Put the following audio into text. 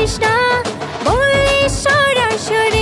কৃষ্ণা বলে সরাসরি